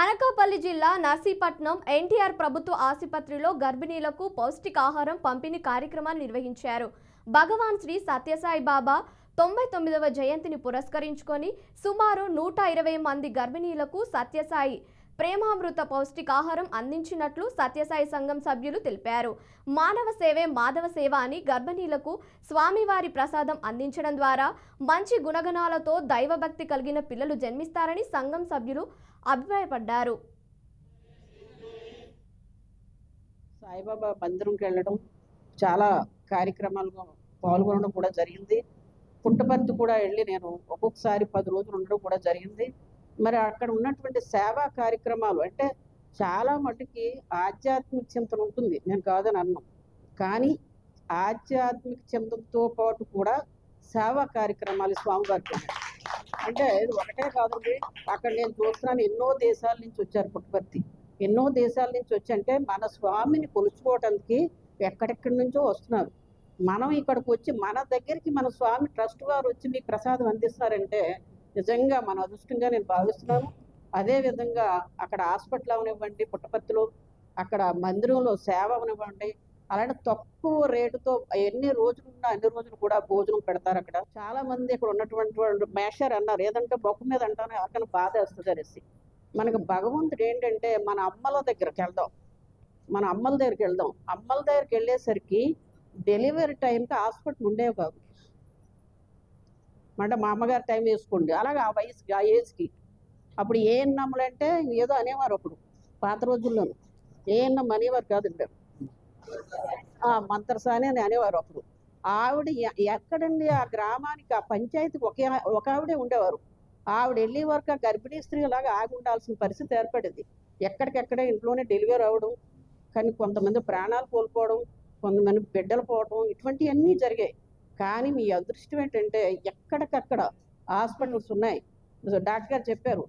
అనకాపల్లి జిల్లా నర్సీపట్నం ఎన్టీఆర్ ప్రభుత్వ ఆసుపత్రిలో గర్భిణీలకు పౌష్టికాహారం పంపిణీ కార్యక్రమాన్ని నిర్వహించారు. భగవాన్ శ్రీ సత్యసాయి బాబా తొంభై తొమ్మిదవ జయంతిని పురస్కరించుకొని సుమారు నూట ఇరవై మంది గర్భిణీలకు సత్యసాయి ప్రేమామృత పౌష్టికాహారం అందించినట్లు సత్యసాయి సంఘం సభ్యులు తెలిపారు. మానవ సేవే మాధవ సేవ అని గర్భిణీలకు స్వామివారి ప్రసాదం అందించడం ద్వారా మంచి గుణగణాలతో దైవభక్తి కలిగిన పిల్లలు జన్మిస్తారని సంఘం సభ్యులు అభిప్రాయపడ్డారు. సాయిబాబా మందిరంకి వెళ్ళడం చాలా కార్యక్రమాలుగా పాల్గొనడం కూడా జరిగింది. పుట్టపర్తి కూడా వెళ్ళి నేను ఒక్కొక్కసారి పది రోజులు ఉండడం కూడా జరిగింది. మరి అక్కడ ఉన్నటువంటి సేవా కార్యక్రమాలు అంటే చాలా మటుకి ఆధ్యాత్మిక చింతన ఉంటుంది. నేను కాదని అన్నాం. కానీ ఆధ్యాత్మిక చింతనతో పాటు కూడా సేవా కార్యక్రమాలు స్వామివారికి అంటే ఇది ఒకటే కాదండి. అక్కడ నేను చూస్తున్నాను ఎన్నో దేశాల నుంచి వచ్చారు పుట్టపర్తి. ఎన్నో దేశాల నుంచి వచ్చి అంటే మన స్వామిని కొలుచుకోవడానికి ఎక్కడెక్కడి నుంచో వస్తున్నారు. మనం ఇక్కడికి వచ్చి మన దగ్గరికి మన స్వామి ట్రస్ట్ వారు వచ్చి మీకు ప్రసాదం అందిస్తారంటే నిజంగా మన అదృష్టంగా నేను భావిస్తున్నాను. అదే విధంగా అక్కడ హాస్పిటల్ అవనివ్వండి పుట్టపర్తిలో అక్కడ మందిరంలో సేవ అవనివ్వండి అలాంటి తక్కువ రేటుతో ఎన్ని రోజులు ఉన్నా అన్ని రోజులు కూడా భోజనం పెడతారు అక్కడ. చాలా మంది ఇక్కడ ఉన్నటువంటి వాళ్ళు మేషర్ అన్నారు. ఏదంటే బొక్క మీద అంటాను ఎవరికైనా బాధ వేస్తుంది అనేసి. మనకు భగవంతుడు ఏంటంటే మన అమ్మల దగ్గరికి వెళ్దాం. మన అమ్మల దగ్గరికి వెళ్దాం. అమ్మల దగ్గరికి వెళ్ళేసరికి డెలివరీ టైంకి హాస్పిటల్ ఉండేవి కాదు. అంటే మా అమ్మగారు టైం వేసుకోండి. అలాగే ఆ వయసుకి ఆ ఏజ్కి. అప్పుడు ఏ ఎన్నమ్మలు అంటే ఏదో అనేవారు అప్పుడు పాత రోజుల్లోనూ. ఏ ఎన్నమ్మ అనేవారు కాదు ఆ మంత్రసాని అని అనేవారు అప్పుడు. ఆవిడ ఎక్కడండి ఆ గ్రామానికి ఆ పంచాయతీకి ఒకే ఒక ఆవిడే ఉండేవారు. ఆవిడ వెళ్ళే వరకు ఆ గర్భిణీ స్త్రీ లాగా ఆగి ఉండాల్సిన పరిస్థితి ఏర్పడింది. ఎక్కడికెక్కడే ఇంట్లోనే డెలివరీ అవ్వడం కానీ కొంతమంది ప్రాణాలు కోల్పోవడం కొంతమంది బిడ్డలు పోవడం ఇటువంటివన్నీ జరిగాయి. కానీ మీ అదృష్టం ఏంటంటే ఎక్కడికక్కడ హాస్పిటల్స్ ఉన్నాయి. డాక్టర్ గారు చెప్పారు